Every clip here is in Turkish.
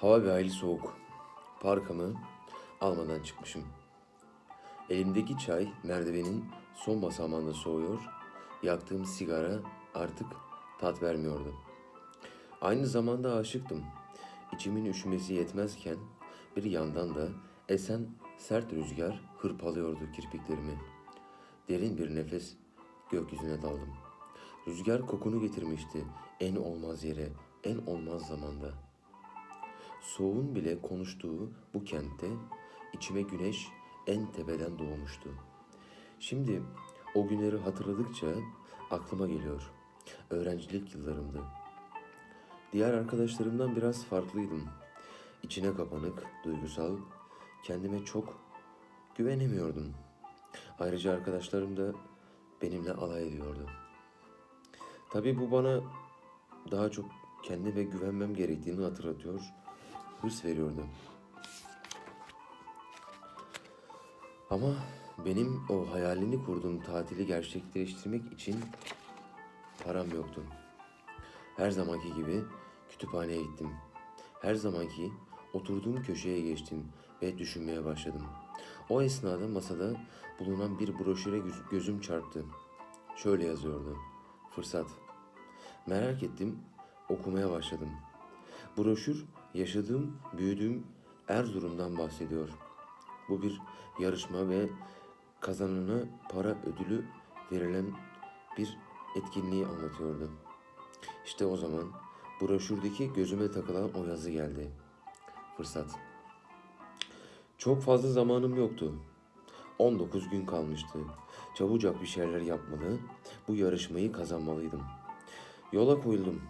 Hava bir hayli soğuk. Parkamı almadan çıkmışım. Elimdeki çay merdivenin son basamağında soğuyor. Yaktığım sigara artık tat vermiyordu. Aynı zamanda aşıktım. İçimin üşümesi yetmezken bir yandan da esen sert rüzgar hırpalıyordu kirpiklerimi. Derin bir nefes gökyüzüne daldım. Rüzgar kokunu getirmişti en olmaz yere, en olmaz zamanda. Soğuğun bile konuştuğu bu kentte içime güneş en tepeden doğmuştu. Şimdi o günleri hatırladıkça aklıma geliyor. Öğrencilik yıllarımdı. Diğer arkadaşlarımdan biraz farklıydım. İçine kapanık, duygusal, kendime çok güvenemiyordum. Ayrıca arkadaşlarım da benimle alay ediyordu. Tabii bu bana daha çok kendime güvenmem gerektiğini hatırlatıyor, hırs veriyordu. Ama benim o hayalini kurduğum tatili gerçekleştirmek için param yoktu. Her zamanki gibi kütüphaneye gittim. Her zamanki oturduğum köşeye geçtim ve düşünmeye başladım. O esnada masada bulunan bir broşüre göz- gözüm çarptı. Şöyle yazıyordu. Fırsat. Merak ettim, okumaya başladım. Broşür yaşadığım, büyüdüğüm Erzurum'dan bahsediyor. Bu bir yarışma ve kazanana para ödülü verilen bir etkinliği anlatıyordu. İşte o zaman broşürdeki gözüme takılan o yazı geldi. Fırsat. Çok fazla zamanım yoktu. 19 gün kalmıştı. Çabucak bir şeyler yapmalı, bu yarışmayı kazanmalıydım. Yola koyuldum.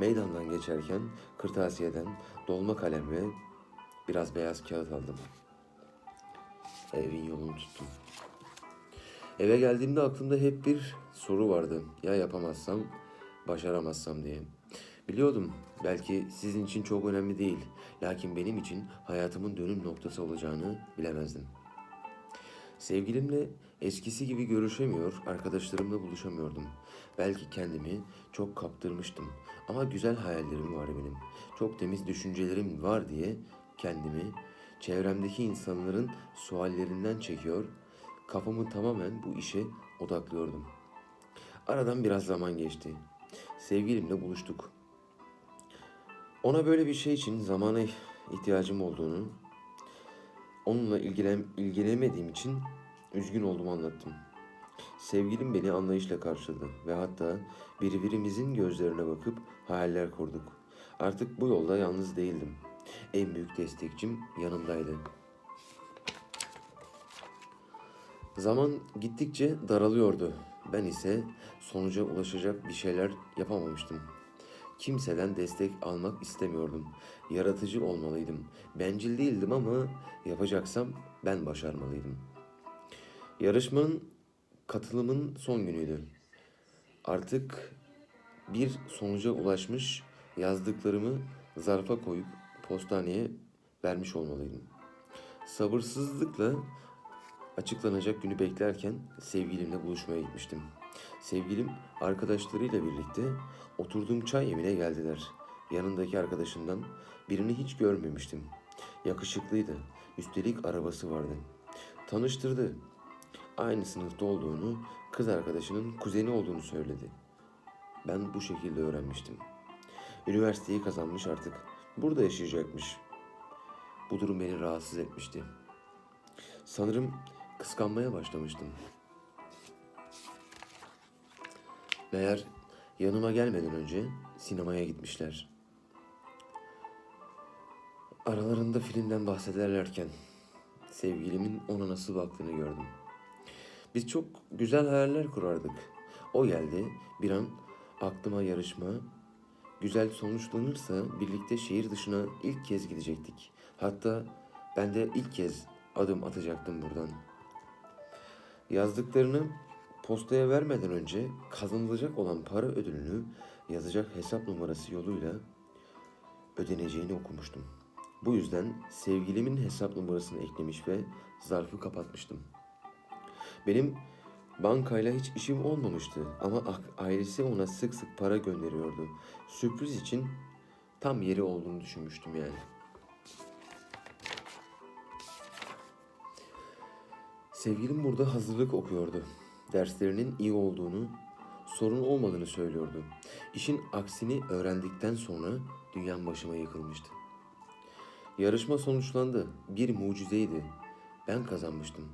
Meydandan geçerken kırtasiyeden dolma kalem ve biraz beyaz kağıt aldım. Evin yolunu tuttum. Eve geldiğimde aklımda hep bir soru vardı. Ya yapamazsam, başaramazsam diye. Biliyordum belki sizin için çok önemli değil. Lakin benim için hayatımın dönüm noktası olacağını bilemezdim. Sevgilimle eskisi gibi görüşemiyor, arkadaşlarımla buluşamıyordum. Belki kendimi çok kaptırmıştım ama güzel hayallerim var benim. Çok temiz düşüncelerim var diye kendimi çevremdeki insanların suallerinden çekiyor, kafamı tamamen bu işe odaklıyordum. Aradan biraz zaman geçti. Sevgilimle buluştuk. Ona böyle bir şey için zamana ihtiyacım olduğunu, onunla ilgilen, ilgilenemediğim için üzgün olduğumu anlattım. Sevgilim beni anlayışla karşıladı ve hatta birbirimizin gözlerine bakıp hayaller kurduk. Artık bu yolda yalnız değildim. En büyük destekçim yanımdaydı. Zaman gittikçe daralıyordu. Ben ise sonuca ulaşacak bir şeyler yapamamıştım. Kimseden destek almak istemiyordum. Yaratıcı olmalıydım. Bencil değildim ama yapacaksam ben başarmalıydım. Yarışmanın katılımın son günüydü. Artık bir sonuca ulaşmış yazdıklarımı zarfa koyup postaneye vermiş olmalıydım. Sabırsızlıkla açıklanacak günü beklerken sevgilimle buluşmaya gitmiştim. Sevgilim arkadaşlarıyla birlikte oturduğum çay evine geldiler. Yanındaki arkadaşından birini hiç görmemiştim. Yakışıklıydı. Üstelik arabası vardı. Tanıştırdı. Aynı sınıfta olduğunu, kız arkadaşının kuzeni olduğunu söyledi. Ben bu şekilde öğrenmiştim. Üniversiteyi kazanmış artık. Burada yaşayacakmış. Bu durum beni rahatsız etmişti. Sanırım kıskanmaya başlamıştım. Meğer yanıma gelmeden önce sinemaya gitmişler. Aralarında filmden bahsederlerken sevgilimin ona nasıl baktığını gördüm. Biz çok güzel hayaller kurardık. O geldi bir an aklıma yarışma güzel sonuçlanırsa birlikte şehir dışına ilk kez gidecektik. Hatta ben de ilk kez adım atacaktım buradan. Yazdıklarını postaya vermeden önce kazanılacak olan para ödülünü yazacak hesap numarası yoluyla ödeneceğini okumuştum. Bu yüzden sevgilimin hesap numarasını eklemiş ve zarfı kapatmıştım. Benim bankayla hiç işim olmamıştı ama ailesi ona sık sık para gönderiyordu. Sürpriz için tam yeri olduğunu düşünmüştüm yani. Sevgilim burada hazırlık okuyordu. Derslerinin iyi olduğunu, sorun olmadığını söylüyordu. İşin aksini öğrendikten sonra dünyam başıma yıkılmıştı. Yarışma sonuçlandı. Bir mucizeydi. Ben kazanmıştım.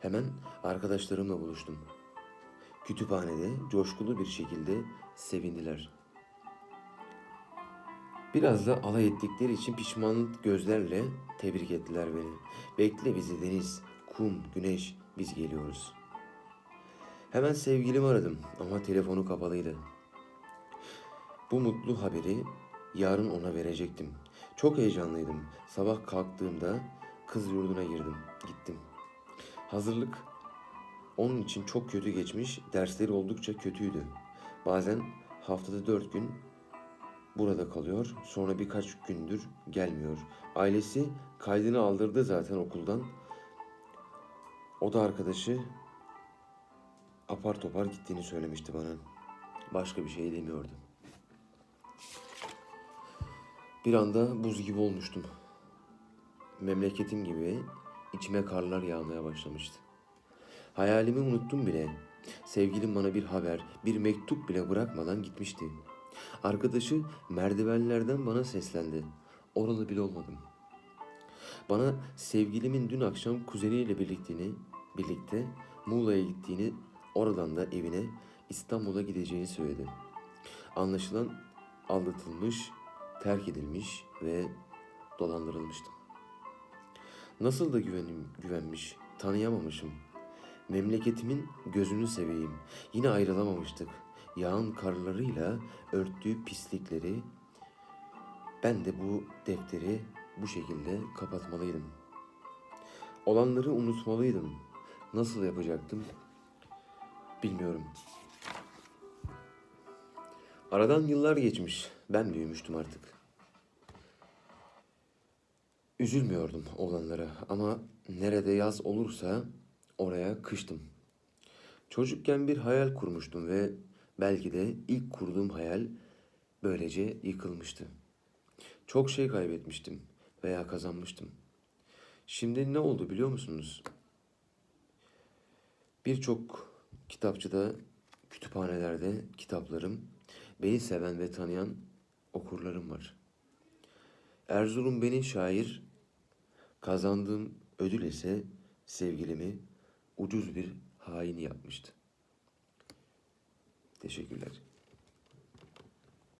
Hemen arkadaşlarımla buluştum. Kütüphanede coşkulu bir şekilde sevindiler. Biraz da alay ettikleri için pişmanlık gözlerle tebrik ettiler beni. Bekle bizi deniz, kum, güneş, biz geliyoruz. Hemen sevgilimi aradım ama telefonu kapalıydı. Bu mutlu haberi yarın ona verecektim. Çok heyecanlıydım. Sabah kalktığımda kız yurduna girdim, gittim. Hazırlık onun için çok kötü geçmiş, dersleri oldukça kötüydü. Bazen haftada dört gün burada kalıyor, sonra birkaç gündür gelmiyor. Ailesi kaydını aldırdı zaten okuldan. O da arkadaşı apar topar gittiğini söylemişti bana. Başka bir şey demiyordu. Bir anda buz gibi olmuştum. Memleketim gibi içime karlar yağmaya başlamıştı. Hayalimi unuttum bile. Sevgilim bana bir haber, bir mektup bile bırakmadan gitmişti. Arkadaşı merdivenlerden bana seslendi. Oralı bile olmadım. Bana sevgilimin dün akşam kuzeniyle birlikteliğini, birlikte Muğla'ya gittiğini, oradan da evine İstanbul'a gideceğini söyledi. Anlaşılan aldatılmış, terk edilmiş ve dolandırılmıştım. Nasıl da güvenim, güvenmiş, tanıyamamışım. Memleketimin gözünü seveyim. Yine ayrılamamıştık. Yağın karlarıyla örttüğü pislikleri ben de bu defteri bu şekilde kapatmalıydım. Olanları unutmalıydım. Nasıl yapacaktım? Bilmiyorum. Aradan yıllar geçmiş. Ben büyümüştüm artık. Üzülmüyordum olanlara ama nerede yaz olursa oraya kıştım. Çocukken bir hayal kurmuştum ve belki de ilk kurduğum hayal böylece yıkılmıştı. Çok şey kaybetmiştim veya kazanmıştım. Şimdi ne oldu biliyor musunuz? Birçok kitapçıda, kütüphanelerde kitaplarım, beni seven ve tanıyan okurlarım var. Erzurum beni şair, kazandığım ödül ise sevgilimi ucuz bir hain yapmıştı. Teşekkürler.